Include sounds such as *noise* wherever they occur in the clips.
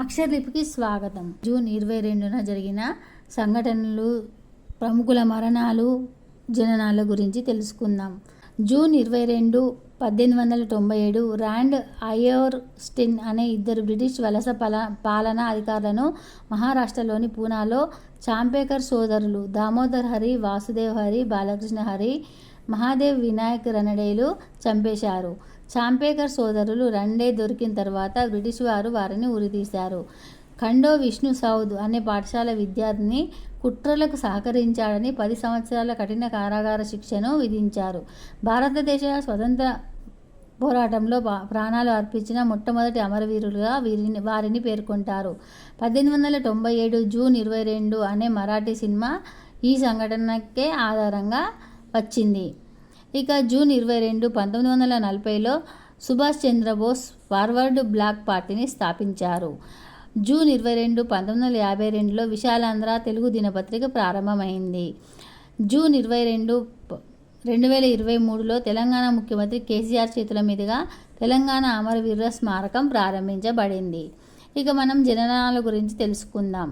అక్షరలిపికి స్వాగతం. జూన్ ఇరవై రెండున జరిగిన సంఘటనలు ప్రముఖుల మరణాలు జననాల గురించి తెలుసుకుందాం. జూన్ ఇరవై రెండు పద్దెనిమిది వందల తొంభై ఏడు ర్యాండ్ అయోర్స్టిన్ అనే ఇద్దరు బ్రిటిష్ వలస పల పాలనా అధికారులను మహారాష్ట్రలోని పూనాలో చాంపేకర్ సోదరులు దామోదర్ హరి వాసుదేవ్ హరి బాలకృష్ణ హరి మహాదేవ్ వినాయక్ రనడేలు చంపేశారు. చాంపేకర్ సోదరులు రెండే దొరికిన తర్వాత బ్రిటిష్ వారు వారిని ఉరితీశారు. ఖండో విష్ణు సౌద్ అనే పాఠశాల విద్యార్థిని కుట్రలకు సహకరించాడని పది సంవత్సరాల కఠిన కారాగార శిక్షను విధించారు. భారతదేశ స్వతంత్ర పోరాటంలో పా- ప్రాణాలు అర్పించిన మొట్టమొదటి అమరవీరులుగా వీరిని వారిని పేర్కొంటారు. పద్దెనిమిది వందల తొంభై ఏడు జూన్ ఇరవై రెండు అనే మరాఠీ సినిమా ఈ సంఘటనకే ఆధారంగా వచ్చింది. ఇక జూన్ ఇరవై రెండు పంతొమ్మిది వందల నలభైలో సుభాష్ చంద్రబోస్ ఫార్వర్డ్ బ్లాక్ పార్టీని స్థాపించారు. జూన్ ఇరవై రెండు పంతొమ్మిది వందల యాభై రెండులో విశాలాంధ్ర తెలుగు దినపత్రిక ప్రారంభమైంది. జూన్ ఇరవై రెండు రెండు వేల ఇరవై మూడులో తెలంగాణ ముఖ్యమంత్రి కేసీఆర్ చేతుల మీదుగా తెలంగాణ అమరవీరుల స్మారకం ప్రారంభించబడింది. ఇక మనం జననాల గురించి తెలుసుకుందాం.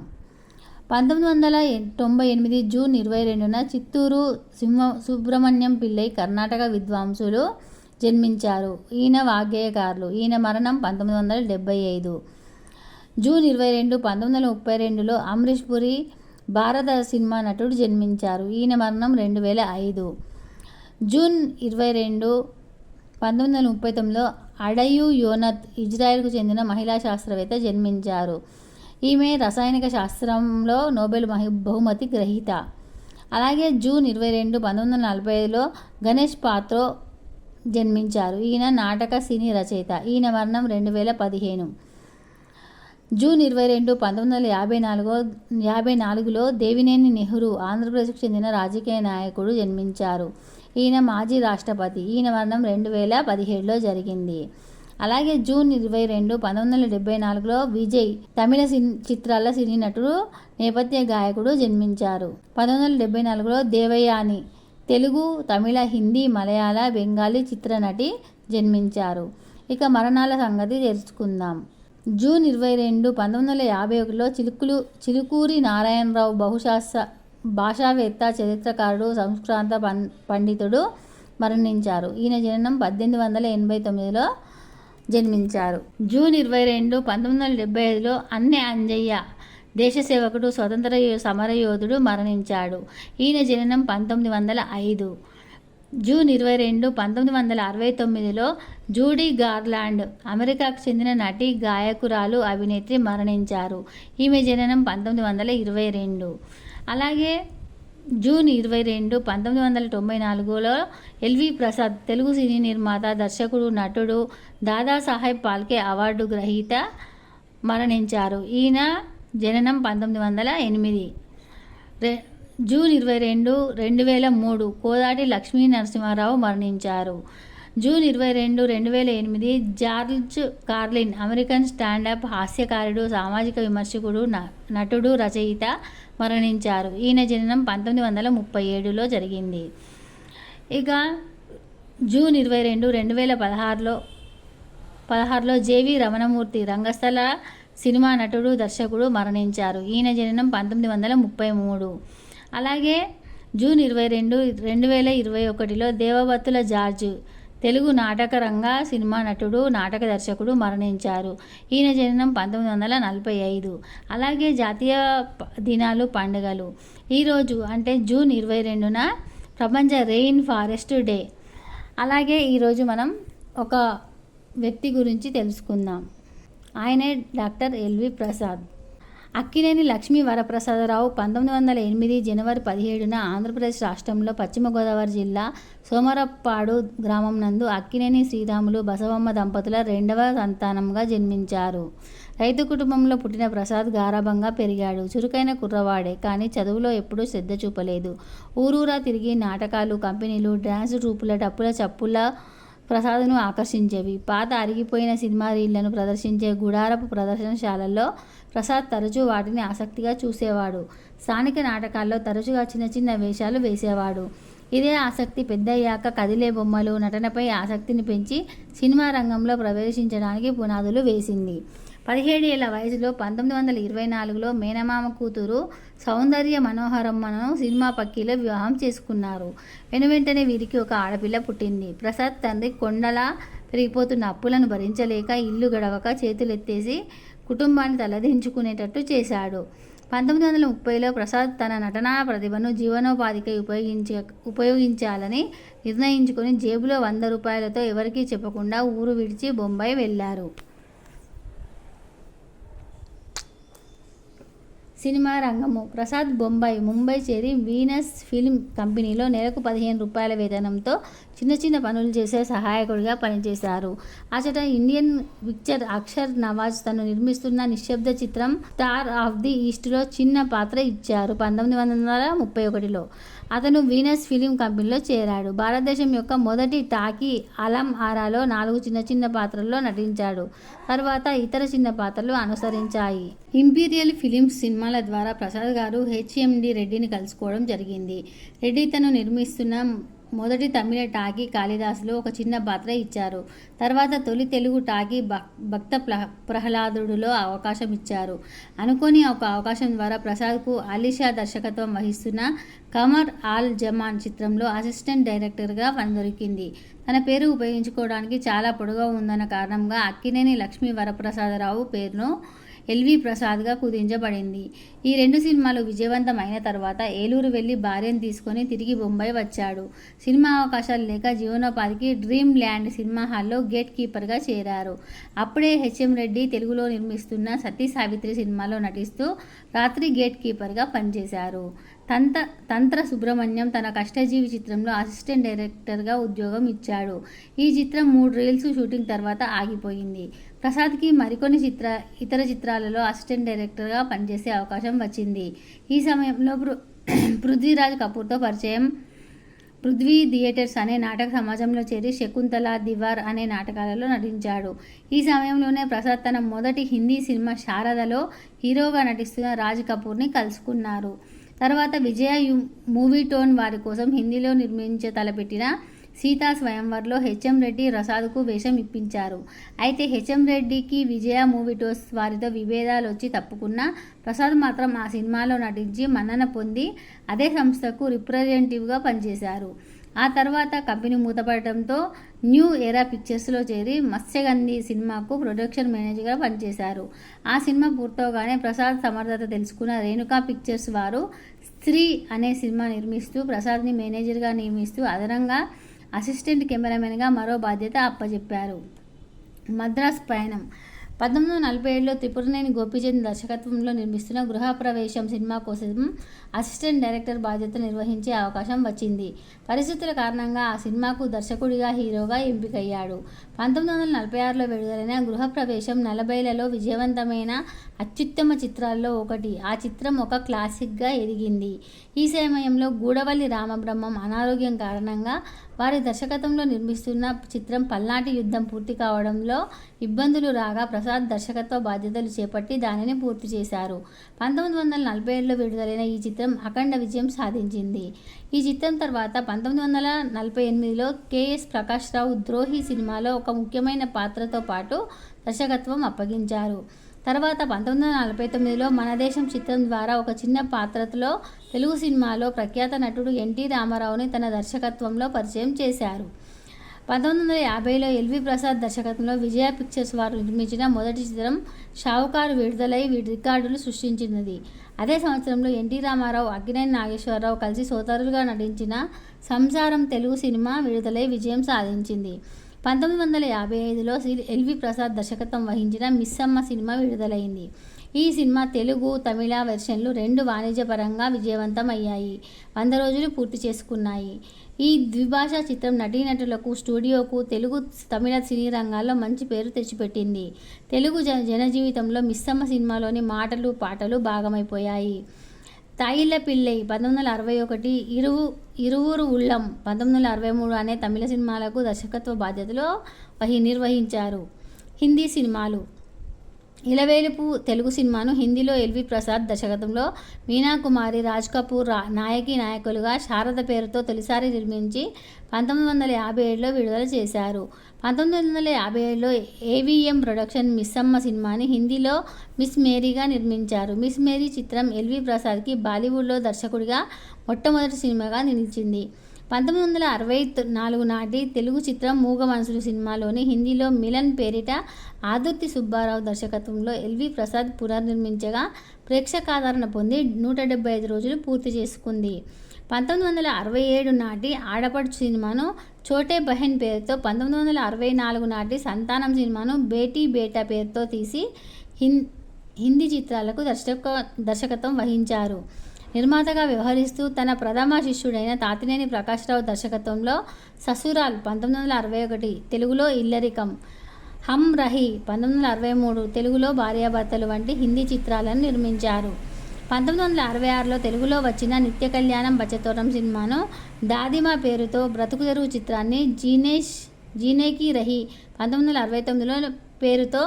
పంతొమ్మిది వందల తొంభై ఎనిమిది జూన్ ఇరవై రెండున చిత్తూరు సింహ సుబ్రహ్మణ్యం పిల్లై కర్ణాటక విద్వాంసులు జన్మించారు. ఈయన వాగ్గేయకారులు. ఈయన మరణం పంతొమ్మిది వందల డెబ్బై ఐదు. జూన్ ఇరవై రెండు పంతొమ్మిది వందల ముప్పై రెండులో అమరీష్ పురి భారత సినిమా నటుడు జన్మించారు. ఈయన మరణం రెండు వేల ఐదు. జూన్ ఇరవై రెండు పంతొమ్మిది వందల ముప్పై తొమ్మిదిలో అడయు యోనత్ ఇజ్రాయెల్కు చెందిన మహిళా శాస్త్రవేత్త జన్మించారు. ఈమె రసాయనిక శాస్త్రంలో నోబెల్ మహి బహుమతి గ్రహీత. అలాగే జూన్ ఇరవై రెండు పంతొమ్మిది వందల నలభై ఐదులో గణేష్ పాత్రో జన్మించారు. ఈయన నాటక సినీ రచయిత. ఈయన మరణం రెండు వేల పదిహేను. జూన్ ఇరవై రెండు పంతొమ్మిది వందల యాభై నాలుగో యాభై నాలుగులో దేవినేని నెహ్రూ ఆంధ్రప్రదేశ్కు చెందిన రాజకీయ నాయకుడు జన్మించారు. ఈయన మాజీ రాష్ట్రపతి. ఈయన మరణం రెండు వేల పదిహేడులో జరిగింది. అలాగే జూన్ ఇరవై రెండు పంతొమ్మిది వందల డెబ్బై నాలుగులో విజయ్ తమిళ సిన్ చిత్రాల సినీ నటుడు నేపథ్య గాయకుడు జన్మించారు. పంతొమ్మిది వందల డెబ్బై నాలుగులో దేవయాని తెలుగు తమిళ హిందీ మలయాళ బెంగాలీ చిత్రనటి జన్మించారు. ఇక మరణాల సంగతి తెలుసుకుందాం. జూన్ ఇరవై రెండు పంతొమ్మిది వందల యాభై ఒకటిలో చిలుకులు చిలుకూరి నారాయణరావు బహుశాస్త్ర భాషావేత్త చరిత్రకారుడు సంస్కృత పం పండితుడు మరణించారు. ఈయన జననం పద్దెనిమిది వందల ఎనభై తొమ్మిదిలో జన్మించారు. జూన్ ఇరవై రెండు పంతొమ్మిది వందల డెబ్బై ఐదులో అన్నె అంజయ్య దేశ సేవకుడు స్వతంత్ర సమరయోధుడు మరణించాడు. ఈయన జననం పంతొమ్మిది వందల ఐదు. జూన్ ఇరవై రెండు పంతొమ్మిది వందల అరవై తొమ్మిదిలో జూడీ గార్లాండ్ అమెరికాకు చెందిన నటి గాయకురాలు అభినేత్రి మరణించారు. ఈమె జననం పంతొమ్మిది వందల ఇరవై రెండు. అలాగే జూన్ ఇరవై రెండు పంతొమ్మిది వందల తొంభై నాలుగులో ఎల్వి ప్రసాద్ తెలుగు సినీ నిర్మాత దర్శకుడు నటుడు దాదాసాహెబ్ పాల్కే అవార్డు గ్రహీత మరణించారు. ఈయన జననం పంతొమ్మిది వందల ఎనిమిది. రె జూన్ ఇరవై రెండు రెండు వేల మూడు కోదాటి లక్ష్మీ నరసింహారావు మరణించారు. జూన్ ఇరవై రెండు రెండు వేల ఎనిమిది George Carlin American stand up హాస్యకారుడు సామాజిక విమర్శకుడు న- నటుడు రచయిత మరణించారు. ఈయన జననం పంతొమ్మిది వందల ముప్పై ఏడులో జరిగింది. ఇక జూన్ ఇరవై రెండు రెండు వేల పదహారులో పదహారులో జేవి రమణమూర్తి రంగస్థల సినిమా నటుడు దర్శకుడు మరణించారు. ఈయన జననం పంతొమ్మిది వందల ముప్పై మూడు. అలాగే జూన్ ఇరవై రెండు రెండు వేల ఇరవై ఒకటిలో దేవబత్తుల జార్జ్ తెలుగు నాటకరంగ సినిమా నటుడు నాటక దర్శకుడు మరణించారు. ఈయన జననం పంతొమ్మిది వందల నలభై ఐదు. అలాగే జాతీయ దినాలు పండుగలు. ఈరోజు అంటే జూన్ ఇరవై రెండున ప్రపంచ రెయిన్ ఫారెస్ట్ డే. అలాగే ఈరోజు మనం ఒక వ్యక్తి గురించి తెలుసుకుందాం. ఆయనే doctor L V Prasad. Akkineni Lakshmi Varaprasadarao పంతొమ్మిది వందల ఎనిమిది జనవరి పదిహేడున ఆంధ్రప్రదేశ్ రాష్ట్రంలో పశ్చిమ గోదావరి జిల్లా సోమరప్పాడు గ్రామం నందు అక్కినేని శ్రీరాములు బసవమ్మ దంపతుల రెండవ సంతానంగా జన్మించారు. రైతు కుటుంబంలో పుట్టిన ప్రసాద్ గారాభంగా పెరిగాడు. చురుకైన కుర్రవాడే కానీ చదువులో ఎప్పుడూ శ్రద్ధ చూపలేదు. ఊరూరా తిరిగి నాటకాలు కంపెనీలు డ్యాన్స్ రూపుల డప్పుల చప్పుల ప్రసాద్ను ఆకర్షించేవి. పాత అరిగిపోయిన సినిమా రీళ్ళను ప్రదర్శించే గుడారపు ప్రదర్శనశాలల్లో ప్రసాద్ తరచూ వాటిని ఆసక్తిగా చూసేవాడు. స్థానిక నాటకాల్లో తరచుగా చిన్న చిన్న వేషాలు వేసేవాడు. ఇదే ఆసక్తి పెద్దయ్యాక కదిలే బొమ్మలు నటనపై ఆసక్తిని పెంచి సినిమా రంగంలో ప్రవేశించడానికి పునాదులు వేసింది. పదిహేడేళ్ళ వయసులో పంతొమ్మిది వందల ఇరవై నాలుగులో మేనమామ కూతురు సౌందర్య మనోహరమ్మను సినిమా పక్కీలో వివాహం చేసుకున్నారు. వెనువెంటనే వీరికి ఒక ఆడపిల్ల పుట్టింది. ప్రసాద్ తండ్రి కొండలా పెరిగిపోతున్న అప్పులను భరించలేక ఇల్లు గడవక చేతులెత్తేసి కుటుంబాన్ని తలదించుకునేటట్టు చేశాడు. పంతొమ్మిది వందల ముప్పైలో ప్రసాద్ తన నటనా ప్రతిభను జీవనోపాధికై ఉపయోగించే ఉపయోగించాలని నిర్ణయించుకొని జేబులో వంద రూపాయలతో ఎవరికీ చెప్పకుండా ఊరు విడిచి బొంబాయి వెళ్ళారు. సినిమా రంగము. ప్రసాద్ బొంబాయి ముంబై చేరి వీనస్ ఫిల్మ్ కంపెనీలో నెలకు పదిహేను రూపాయల వేతనంతో చిన్న చిన్న పనులు చేసే సహాయకుడిగా పనిచేశారు. అచట ఇండియన్ పిక్చర్ అక్షర్ నవాజ్ తను నిర్మిస్తున్న నిశ్శబ్ద చిత్రం స్టార్ ఆఫ్ ది ఈస్ట్లో చిన్న పాత్ర ఇచ్చారు పంతొమ్మిది వందల ముప్పై ఒకటిలో. అతను వీనస్ ఫిలిం కంపెనీలో చేరాడు. భారతదేశం యొక్క మొదటి టాకీ అలం ఆరాలో నాలుగు చిన్న చిన్న పాత్రల్లో నటించాడు. తర్వాత ఇతర చిన్న పాత్రలు అనుసరించాయి. ఇంపీరియల్ ఫిలిమ్స్ సినిమాల ద్వారా ప్రసాద్ గారు హెచ్ఎండి రెడ్డిని కలుసుకోవడం జరిగింది. రెడ్డి తను నిర్మిస్తున్న మొదటి తమిళ టాకీ కాళిదాసులో ఒక చిన్న పాత్ర ఇచ్చారు. తర్వాత తొలి తెలుగు టాకీ భక్ భక్త ప్ర- ప్రహ్లాదుడులో అవకాశం ఇచ్చారు. అనుకోని ఒక అవకాశం ద్వారా ప్రసాద్కు అలీషా దర్శకత్వం వహిస్తున్న కమర్ ఆల్ జమాన్ చిత్రంలో అసిస్టెంట్ డైరెక్టర్గా పనిదొరికింది తన పేరు ఉపయోగించుకోవడానికి చాలా పొడుగా ఉందన్న కారణంగా అక్కినేని లక్ష్మీ వరప్రసాదరావు పేరును ఎల్వి ప్రసాద్గా కుదించబడింది. ఈ రెండు సినిమాలు విజయవంతమైన తర్వాత ఏలూరు వెళ్ళి భార్యను తీసుకొని తిరిగి బొంబాయి వచ్చాడు. సినిమా అవకాశాలు లేక జీవనోపాధికి డ్రీమ్ ల్యాండ్ సినిమా హాల్లో గేట్ కీపర్గా చేరారు. అప్పుడే హెచ్ఎం రెడ్డి తెలుగులో నిర్మిస్తున్న సతీ సావిత్రి సినిమాలో నటిస్తూ రాత్రి గేట్ కీపర్గా పనిచేశారు. తంత తంత్ర సుబ్రహ్మణ్యం తన కష్టజీవి చిత్రంలో అసిస్టెంట్ డైరెక్టర్గా ఉద్యోగం ఇచ్చాడు. ఈ చిత్రం మూడు రీల్స్ షూటింగ్ తర్వాత ఆగిపోయింది. ప్రసాద్కి మరికొన్ని చిత్ర ఇతర చిత్రాలలో అసిస్టెంట్ డైరెక్టర్గా పనిచేసే అవకాశం వచ్చింది. ఈ సమయంలో పృ *clears throat* పృథ్వీరాజ్ కపూర్తో పరిచయం. పృథ్వీ థియేటర్స్ అనే నాటక సమాజంలో చేరి శకుంతల దివార్ అనే నాటకాలలో నటించాడు. ఈ సమయంలోనే ప్రసాద్ తన మొదటి హిందీ సినిమా శారదలో హీరోగా నటిస్తున్న రాజ్ కపూర్ని కలుసుకున్నారు. తర్వాత విజయ మూవీ టోన్ వారి కోసం హిందీలో నిర్మించ తలపెట్టిన సీతా స్వయంవర్లో హెచ్ఎం రెడ్డి ప్రసాద్కు వేషం ఇప్పించారు. అయితే హెచ్ఎం రెడ్డికి విజయ మూవీ టోస్ వారితో విభేదాలు వచ్చి తప్పుకున్న ప్రసాద్ మాత్రం ఆ సినిమాలో నటించి మన్నన పొంది అదే సంస్థకు రిప్రజెంటేటివ్గా పనిచేశారు. ఆ తర్వాత కంపెనీ మూతపడటంతో న్యూ ఎరా పిక్చర్స్లో చేరి మత్స్యగంధి సినిమాకు ప్రొడక్షన్ మేనేజర్గా పనిచేశారు. ఆ సినిమా పూర్తవగానే ప్రసాద్ సమర్థత తెలుసుకున్న రేణుకా పిక్చర్స్ వారు స్త్రీ అనే సినిమా నిర్మిస్తూ ప్రసాద్ని మేనేజర్గా నియమిస్తూ అదనంగా అసిస్టెంట్ కెమెరామెన్గా మరో బాధ్యత అప్పజెప్పారు. మద్రాస్ ప్రయాణం పంతొమ్మిది వందల నలభై ఏడులో త్రిపురనేని గోపీచంద్ దర్శకత్వంలో నిర్మిస్తున్న గృహప్రవేశం సినిమా కోసం అసిస్టెంట్ డైరెక్టర్ బాధ్యత నిర్వహించే అవకాశం వచ్చింది. పరిస్థితుల కారణంగా ఆ సినిమాకు దర్శకుడిగా హీరోగా ఎంపికయ్యాడు. పంతొమ్మిది వందల నలభై ఆరులో విడుదలైన గృహప్రవేశం నలభైలలో విజయవంతమైన అత్యుత్తమ చిత్రాల్లో ఒకటి. ఆ చిత్రం ఒక క్లాసిక్గా ఎదిగింది. ఈ సమయంలో గూడవల్లి రామబ్రహ్మం అనారోగ్యం కారణంగా వారి దర్శకత్వంలో నిర్మిస్తున్న చిత్రం పల్నాటి యుద్ధం పూర్తి కావడంలో ఇబ్బందులు రాగా ప్రసాద్ దర్శకత్వ బాధ్యతలు చేపట్టి దానిని పూర్తి చేశారు. పంతొమ్మిది వందల నలభై ఏడులో విడుదలైన ఈ చిత్రం అఖండ విజయం సాధించింది. ఈ చిత్రం తర్వాత పంతొమ్మిది వందల నలభై ఎనిమిదిలో కెఎస్ ప్రకాష్ రావు ద్రోహి సినిమాలో ఒక ముఖ్యమైన పాత్రతో పాటు దర్శకత్వం అప్పగించారు. తర్వాత పంతొమ్మిది వందల నలభై తొమ్మిదిలో మన దేశం చిత్రం ద్వారా ఒక చిన్న పాత్రలో తెలుగు సినిమాలో ప్రఖ్యాత నటుడు ఎన్టీ రామారావుని తన దర్శకత్వంలో పరిచయం చేశారు. పంతొమ్మిది వందల యాభైలో ఎల్వి ప్రసాద్ దర్శకత్వంలో విజయ పిక్చర్స్ వారు నిర్మించిన మొదటి చిత్రం షావుకారు విడుదలై వీటి రికార్డులు సృష్టించినది. అదే సంవత్సరంలో ఎన్టీ రామారావు అక్కినేని నాగేశ్వరరావు కలిసి సోదరులుగా నటించిన సంసారం తెలుగు సినిమా విడుదలై విజయం సాధించింది. పంతొమ్మిది వందల యాభై ఐదులో శ్రీ ఎల్వి ప్రసాద్ దర్శకత్వం వహించిన మిస్సమ్మ సినిమా విడుదలైంది. ఈ సినిమా తెలుగు తమిళ వెర్షన్లు రెండు వాణిజ్యపరంగా విజయవంతం అయ్యాయి వంద రోజులు పూర్తి చేసుకున్నాయి. ఈ ద్విభాషా చిత్రం నటీనటులకు స్టూడియోకు తెలుగు తమిళ సినీ రంగాల్లో మంచి పేరు తెచ్చిపెట్టింది. తెలుగు జన జనజీవితంలో మిస్సమ్మ సినిమాలోని మాటలు పాటలు భాగమైపోయాయి. తాయిల పిల్లై పంతొమ్మిది వందల అరవై ఒకటి ఇరువు ఇరువురు ఉళ్ళం పంతొమ్మిది వందల అరవై మూడు అనే తమిళ సినిమాలకు దర్శకత్వ బాధ్యతలో వహి నిర్వహించారు హిందీ సినిమాలు. ఇలవేలుపు తెలుగు సినిమాను హిందీలో ఎల్వి ప్రసాద్ దర్శకత్వంలో మీనా కుమారి రాజ్ కపూర్ రా- నాయకి నాయకులుగా శారద పేరుతో తొలిసారి నిర్మించి పంతొమ్మిది వందల యాభై ఏడులో విడుదల చేశారు. పంతొమ్మిది వందల యాభై ఏడులో ఏవిఎం ప్రొడక్షన్ మిస్సమ్మ సినిమాని హిందీలో మిస్ మేరీగా నిర్మించారు. మిస్ మేరీ చిత్రం ఎల్వి ప్రసాద్కి బాలీవుడ్లో దర్శకుడిగా మొట్టమొదటి సినిమాగా నిలిచింది. పంతొమ్మిది వందల అరవై నాలుగు నాటి తెలుగు చిత్రం మూగ మనసులు సినిమాలోని హిందీలో మిలన్ పేరిట ఆదుర్తి సుబ్బారావు దర్శకత్వంలో ఎల్వి ప్రసాద్ పునర్నిర్మించగా ప్రేక్షకాదరణ పొంది నూట డెబ్బై ఐదు రోజులు పూర్తి చేసుకుంది. పంతొమ్మిది వందల అరవై ఏడు నాటి ఆడపడుచు సినిమాను చోటే బహెన్ పేరుతో పంతొమ్మిది వందల అరవై నాలుగు నాటి సంతానం సినిమాను బేటీ బేటా పేరుతో తీసి హిం హిందీ చిత్రాలకు దర్శక దర్శకత్వం వహించారు. నిర్మాతగా వ్యవహరిస్తూ తన ప్రథమ శిష్యుడైన తాతినేని ప్రకాశ్రావు దర్శకత్వంలో ససురాల్ పంతొమ్మిది వందల అరవై ఒకటి తెలుగులో ఇల్లరికం హమ్ రహీ పంతొమ్మిది వందల అరవై మూడు తెలుగులో భార్యాభర్తలు వంటి హిందీ చిత్రాలను నిర్మించారు. పంతొమ్మిది వందల అరవై ఆరులో తెలుగులో వచ్చిన నిత్య కళ్యాణం బచ్చతోరం సినిమాను దాదిమా పేరుతో బ్రతుకు తెరువు చిత్రాన్ని జీనేష్ జీనేకి రహి పంతొమ్మిది వందల అరవై తొమ్మిదిలో పేరుతో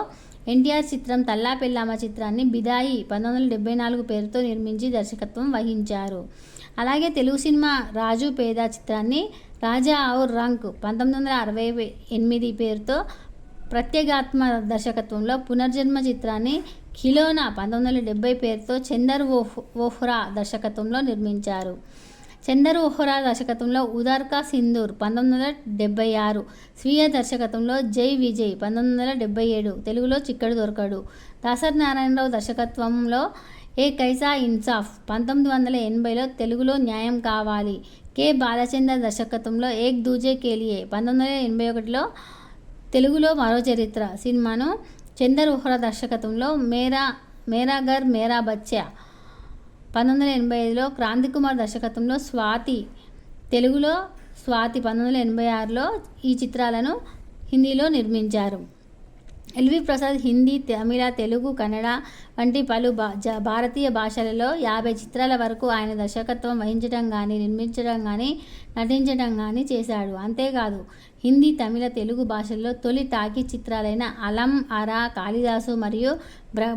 ఎన్టీఆర్ చిత్రం తల్లా పెళ్ళామ చిత్రాన్ని బిదాయి పంతొమ్మిది వందల డెబ్బై నాలుగు పేరుతో నిర్మించి దర్శకత్వం వహించారు. అలాగే తెలుగు సినిమా రాజు పేద చిత్రాన్ని రాజా ఔర్ రంక్ పంతొమ్మిది వందల అరవై ఎనిమిది పేరుతో ప్రత్యేగాత్మ దర్శకత్వంలో పునర్జన్మ చిత్రాన్ని ఖిలోనా పంతొమ్మిది వందల డెబ్బై పేరుతో చందర్ ఓహ్ ఓహ్రా దర్శకత్వంలో నిర్మించారు. చందర్ ఓహ్రా దర్శకత్వంలో ఉదార్కా సింధూర్ పంతొమ్మిది వందల డెబ్బై ఆరు స్వీయ దర్శకత్వంలో జై విజయ్ పంతొమ్మిది వందల డెబ్బై ఏడు తెలుగులో చిక్కడు దొరకడు. దాసర్ నారాయణరావు దర్శకత్వంలో ఏ కైసా ఇన్సాఫ్ పంతొమ్మిది వందల ఎనభైలో తెలుగులో న్యాయం కావాలి. కె బాలచందర్ దర్శకత్వంలో ఏక్ దూజే కేలియే పంతొమ్మిది వందల ఎనభై ఒకటిలో తెలుగులో మరో చరిత్ర. సినిమాను చందర్ ఓహ్రా దర్శకత్వంలో మేరా మేరా గర్ మేరా బచ్చా పంతొమ్మిది వందల ఎనభై ఐదులో క్రాంతి కుమార్ దర్శకత్వంలో స్వాతి తెలుగులో స్వాతి పంతొమ్మిది వందల ఎనభై ఆరులో ఈ చిత్రాలను హిందీలో నిర్మించారు. ఎల్వి ప్రసాద్ హిందీ తమిళ తెలుగు కన్నడ వంటి పలు భా జ- భారతీయ భాషలలో యాభై చిత్రాల వరకు ఆయన దర్శకత్వం వహించడం కానీ నిర్మించడం కానీ నటించడం కానీ చేశాడు. అంతేకాదు హిందీ తమిళ తెలుగు భాషల్లో తొలి తాకి చిత్రాలైన అలం అరా కాళిదాసు మరియు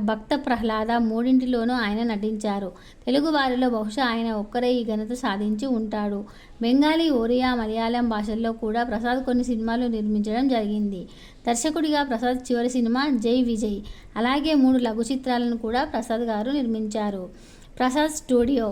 భక్త ప్రహ్లాద మూడింటిలోనూ ఆయన నటించారు. తెలుగు వారిలో బహుశా ఆయన ఒక్కరే ఈ ఘనత సాధించి ఉంటాడు. బెంగాలీ ఒరియా మలయాళం భాషల్లో కూడా ప్రసాద్ కొన్ని సినిమాలు నిర్మించడం జరిగింది. దర్శకుడిగా ప్రసాద్ చివరి సినిమా జై విజయ్ అలాగే మూడు లఘు చిత్రాలను కూడా ప్రసాద్ గారు నిర్మించారు. ప్రసాద్ స్టూడియో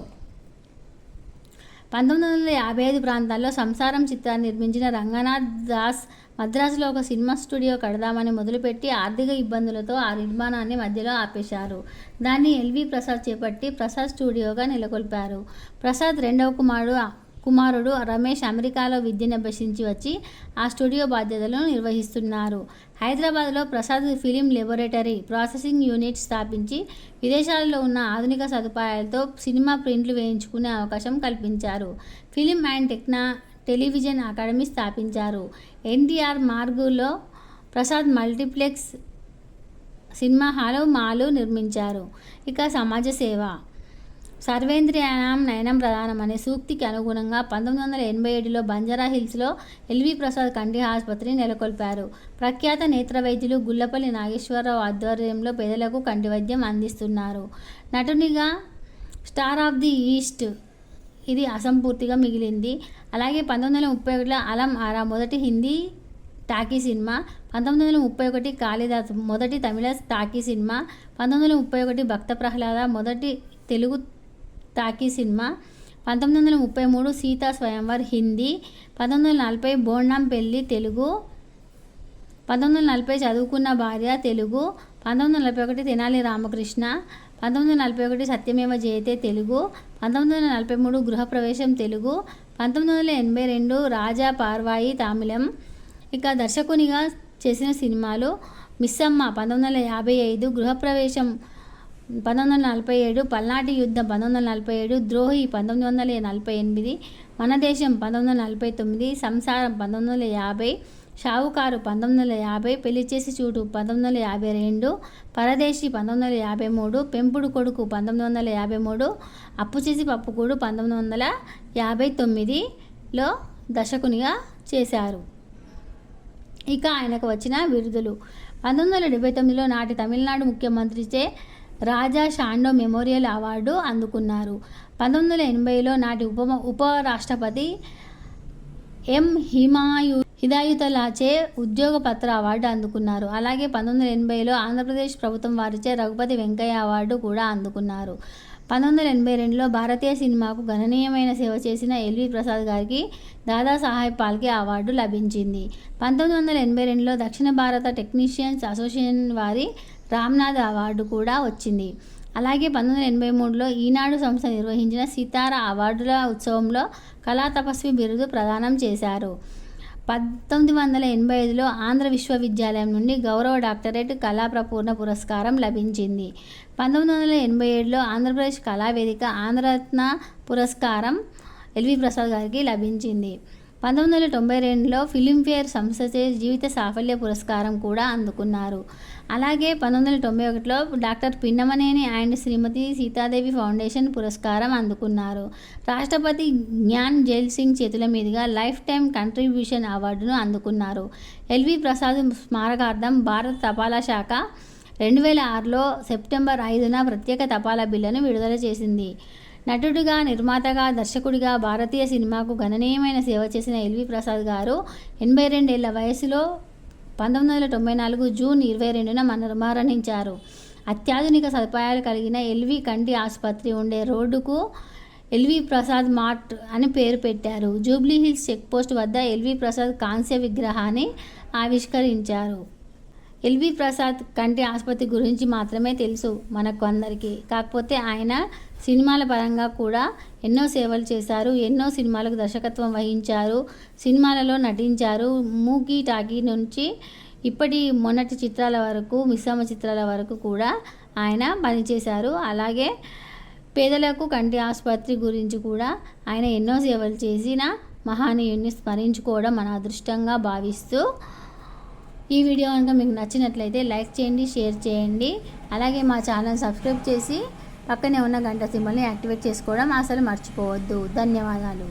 పంతొమ్మిది వందల యాభై ఐదు ప్రాంతాల్లో సంసారం చిత్రాన్ని నిర్మించిన రంగనాథ్ దాస్ మద్రాసులో ఒక సినిమా స్టూడియో కడదామని మొదలుపెట్టి ఆర్థిక ఇబ్బందులతో ఆ నిర్మాణాన్ని మధ్యలో ఆపేశారు. దాన్ని ఎల్వి ప్రసాద్ చేపట్టి ప్రసాద్ స్టూడియోగా నెలకొల్పారు. ప్రసాద్ రెండవ కుమారుడు కుమారుడు రమేష్ అమెరికాలో విద్యనభ్యసించి వచ్చి ఆ స్టూడియో బాధ్యతలను నిర్వహిస్తున్నారు. హైదరాబాద్లో Prasad film laboratory processing unit స్థాపించి విదేశాలలో ఉన్న ఆధునిక సదుపాయాలతో సినిమా ప్రింట్లు వేయించుకునే అవకాశం కల్పించారు. ఫిలిం అండ్ టెక్నా టెలివిజన్ అకాడమీ స్థాపించారు. NTR మార్గులో Prasad multiplex cinema hall mall నిర్మించారు. ఇక సమాజ సేవ. సర్వేంద్రియానం నయనం ప్రధానం అనే సూక్తికి అనుగుణంగా పంతొమ్మిది వందల ఎనభై ఏడులో బంజారా హిల్స్లో ఎల్వి ప్రసాద్ కంటి ఆసుపత్రిని నెలకొల్పారు. ప్రఖ్యాత నేత్ర వైద్యులు గుల్లపల్లి నాగేశ్వరరావు ఆధ్వర్యంలో పేదలకు కంటి వైద్యం అందిస్తున్నారు. నటునిగా స్టార్ ఆఫ్ ది ఈస్ట్. ఇది అసంపూర్తిగా మిగిలింది. అలాగే పంతొమ్మిది వందల ముప్పై ఒకటిలో అలం ఆరా మొదటి హిందీ టాకీ సినిమా పంతొమ్మిది వందల ముప్పై ఒకటి కాళిదాస్ మొదటి తమిళ టాకీ సినిమా పంతొమ్మిది వందల ముప్పై ఒకటి భక్త ప్రహ్లాద మొదటి తెలుగు టాకీ సినిమా. పంతొమ్మిది వందల ముప్పై మూడు సీతా స్వయంవర్ హిందీ. పంతొమ్మిది వందల నలభై బోండం పెళ్ళి తెలుగు. పంతొమ్మిది వందల నలభై చదువుకున్న భార్య తెలుగు. పంతొమ్మిది వందల నలభై ఒకటి తెనాలి రామకృష్ణ. పంతొమ్మిది వందల నలభై ఒకటి సత్యమేవ జయతే తెలుగు. పంతొమ్మిది వందల నలభై మూడు గృహప్రవేశం తెలుగు. పంతొమ్మిది వందల ఎనభై రెండు రాజా పార్వాయి తమిళం. ఇక దర్శకునిగా చేసిన సినిమాలు మిస్సమ్మ పంతొమ్మిది వందల యాభై ఐదు గృహప్రవేశం పంతొమ్మిది వందల నలభై ఏడు పల్నాటి యుద్ధం పంతొమ్మిది వందల నలభై ఏడు ద్రోహి పంతొమ్మిది వందల నలభై ఎనిమిది మన దేశం పంతొమ్మిది వందల నలభై తొమ్మిది సంసారం పంతొమ్మిది వందల యాభై షావుకారు పంతొమ్మిది వందల యాభై పెళ్ళి చేసి చూడు పంతొమ్మిది వందల యాభై రెండు పరదేశి పంతొమ్మిది వందల యాభై మూడు పెంపుడు కొడుకు పంతొమ్మిది వందల యాభై మూడు అప్పు చేసి పప్పుకూడు పంతొమ్మిది వందల యాభై తొమ్మిదిలో దర్శకునిగా చేశారు ఇక ఆయనకు వచ్చిన బిరుదులు పంతొమ్మిది వందల డెబ్బై తొమ్మిదిలో నాటి తమిళనాడు ముఖ్యమంత్రిచే రాజా షాండో మెమోరియల్ అవార్డు అందుకున్నారు. పంతొమ్మిది వందల ఎనభైలో నాటి ఉప ఉప రాష్ట్రపతి ఎం హిమాయు హిదాయుతలాచే ఉద్యోగ పత్ర అవార్డు అందుకున్నారు. అలాగే పంతొమ్మిది వందల ఎనభైలో ఆంధ్రప్రదేశ్ ప్రభుత్వం వారిచే రఘుపతి వెంకయ్య అవార్డు కూడా అందుకున్నారు. పంతొమ్మిది వందల ఎనభై రెండులో భారతీయ సినిమాకు గణనీయమైన సేవ చేసిన ఎల్వి ప్రసాద్ గారికి దాదా సాహెబ్ పాల్కే అవార్డు లభించింది. పంతొమ్మిది వందల ఎనభై రెండులో దక్షిణ భారత టెక్నీషియన్స్ అసోసియేషన్ వారి రామ్నాథ్ అవార్డు కూడా వచ్చింది. అలాగే పంతొమ్మిది వందల ఎనభై మూడులో ఈనాడు సంస్థ నిర్వహించిన సితార అవార్డుల ఉత్సవంలో కళా తపస్వి బిరుదు ప్రదానం చేశారు. పంతొమ్మిది వందల ఎనభై ఐదులో ఆంధ్ర విశ్వవిద్యాలయం నుండి గౌరవ డాక్టరేట్ కళాప్రపూర్ణ పురస్కారం లభించింది. పంతొమ్మిది వందల ఎనభై ఏడులో ఆంధ్రప్రదేశ్ కళావేదిక ఆంధ్రరత్న పురస్కారం ఎల్వి ప్రసాద్ గారికి లభించింది. పంతొమ్మిది వందల తొంభై రెండులో ఫిలింఫేర్ సంస్థచే జీవిత సాఫల్య పురస్కారం కూడా అందుకున్నారు. అలాగే పంతొమ్మిది వందల తొంభై ఒకటిలో doctor Pinnamaneni and Shrimati Sitadevi foundation పురస్కారం అందుకున్నారు. రాష్ట్రపతి జ్ఞాన్ జైల్ సింగ్ చేతుల మీదుగా లైఫ్ టైం కంట్రిబ్యూషన్ అవార్డును అందుకున్నారు. ఎల్వి ప్రసాద్ స్మారకార్థం భారత తపాలా శాఖ రెండు వేల ఆరులో సెప్టెంబర్ ఐదున ప్రత్యేక తపాలా బిల్లును విడుదల చేసింది. నటుడిగా నిర్మాతగా దర్శకుడిగా భారతీయ సినిమాకు గణనీయమైన సేవ చేసిన ఎల్వి ప్రసాద్ గారు ఎనభై రెండేళ్ళ వయసులో పంతొమ్మిది వందల తొంభై నాలుగు జూన్ ఇరవై రెండున మన మరణించారు. అత్యాధునిక సదుపాయాలు కలిగిన ఎల్వి కంటి ఆసుపత్రి ఉండే రోడ్డుకు ఎల్వి ప్రసాద్ మార్ట్ అని పేరు పెట్టారు. జూబ్లీ హిల్స్ చెక్పోస్ట్ వద్ద ఎల్వి ప్రసాద్ కాంస్య విగ్రహాన్ని ఆవిష్కరించారు. ఎల్వి ప్రసాద్ కంటి ఆసుపత్రి గురించి మాత్రమే తెలుసు మనకు అందరికీ. కాకపోతే ఆయన సినిమాల పరంగా కూడా ఎన్నో సేవలు చేశారు ఎన్నో సినిమాలకు దర్శకత్వం వహించారు సినిమాలలో నటించారు. మూకీ టాకీ నుంచి ఇప్పటి మొన్నటి చిత్రాల వరకు మిశ్రమ చిత్రాల వరకు కూడా ఆయన పనిచేశారు. అలాగే పేదలకు కంటి ఆసుపత్రి గురించి కూడా ఆయన ఎన్నో సేవలు చేసిన మహానీయుడిని స్మరించుకోవడం మన అదృష్టంగా భావిస్తూ ఈ వీడియో కనుక మీకు నచ్చినట్లయితే లైక్ చేయండి షేర్ చేయండి. అలాగే మా ఛానల్ సబ్స్క్రైబ్ చేసి పక్కనే ఉన్న గంట సింబల్ని యాక్టివేట్ చేసుకోవడం అసలు మర్చిపోవద్దు. ధన్యవాదాలు.